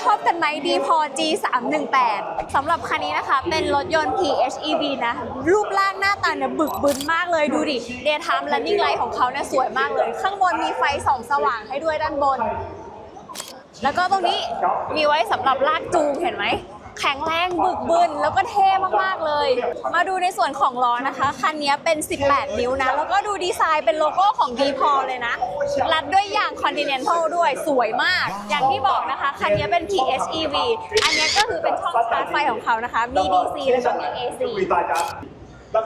ชอบกันไหมดีพอ G318 สำหรับคันนี้นะคะ เป็นรถยนต์ PHEV นะ รูปร่างหน้าตาเนี่ยบึกบึนมากเลยดูดิ Daytime Running Light ของเขาเนี่ยสวยมากเลย ข้างบนมีไฟส่องสว่างให้ด้วยด้านบน แล้วก็ตรงนี้มีไว้สำหรับลากจูงเห็นไหม แข็งแรงบึกบึนแล้วก็เท่มากๆเลย มาดูในส่วนของล้อนะคะ คันนี้เป็น 18 นิ้วนะ แล้วก็ดูดีไซน์เป็นโลโก้ของดีพอเลยนะ รัดด้วยยาง Continental ด้วยสวยมาก อย่างที่บอกนะคะ คันนี้เป็น PHEV อันนี้ก็คือเป็นช่องชาร์จไฟของเขานะคะ มี DC แล้วก็มี AC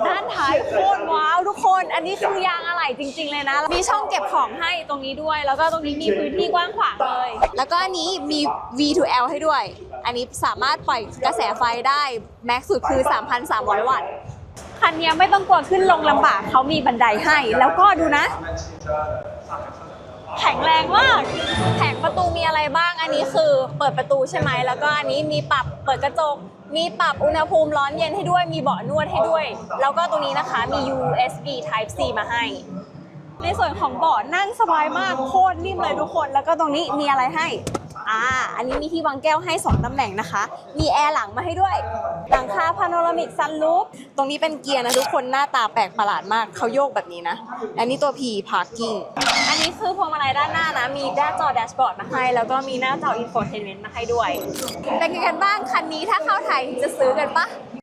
ด้านท้ายโคตรว้าวทุกคน อันนี้คือยางอะไหล่จริง ๆ เลยนะ มีช่องเก็บของให้ตรงนี้ด้วย แล้วก็ตรงนี้มีพื้นที่กว้างขวางเลย แล้วก็อันนี้มี V2L ให้ด้วย อันนี้สามารถปล่อยกระแสไฟได้แม็กซ์สุดคือ 3,300 วัตต์คันนี้ไม่ต้องกลัวขึ้นลงลำบากเขามีบันไดให้ แล้วก็ดูนะ แข็งแรงมากแผงประตูมีอะไรบ้างอันนี้คือเปิดประตูใช่ไหมแล้วก็อันนี้มีปรับเปิดกระจก มีปรับอุณหภูมิร้อนเย็นให้ด้วยมีเบาะนวดให้ด้วย แล้วก็ตรงนี้นะคะมี USB Type C มาให้ ในส่วนของเบาะนั่งสบายมากโคตรนิ่มเลยทุกคน แล้วก็ตรงนี้มีอะไรให้ อ่า อันนี้มีที่วางแก้วให้ 2ตำแหน่งนะคะ มีแอร์หลังมาให้ด้วย หลังคาพาโนรามิกซันลูป ตรงนี้เป็นเกียร์นะทุกคนหน้าตาแปลกประหลาดมากเขาโยกแบบนี้นะ อันนี้ตัว P parking อันนี้คือพวงมาลัยด้านหน้านะ มีหน้าจอแดชบอร์ดมาให้ แล้วก็มีหน้าจออินโฟเทนเมนต์มาให้ด้วย เป็นไงกันบ้างคันนี้ถ้าเข้าไทยจะซื้อกันปะ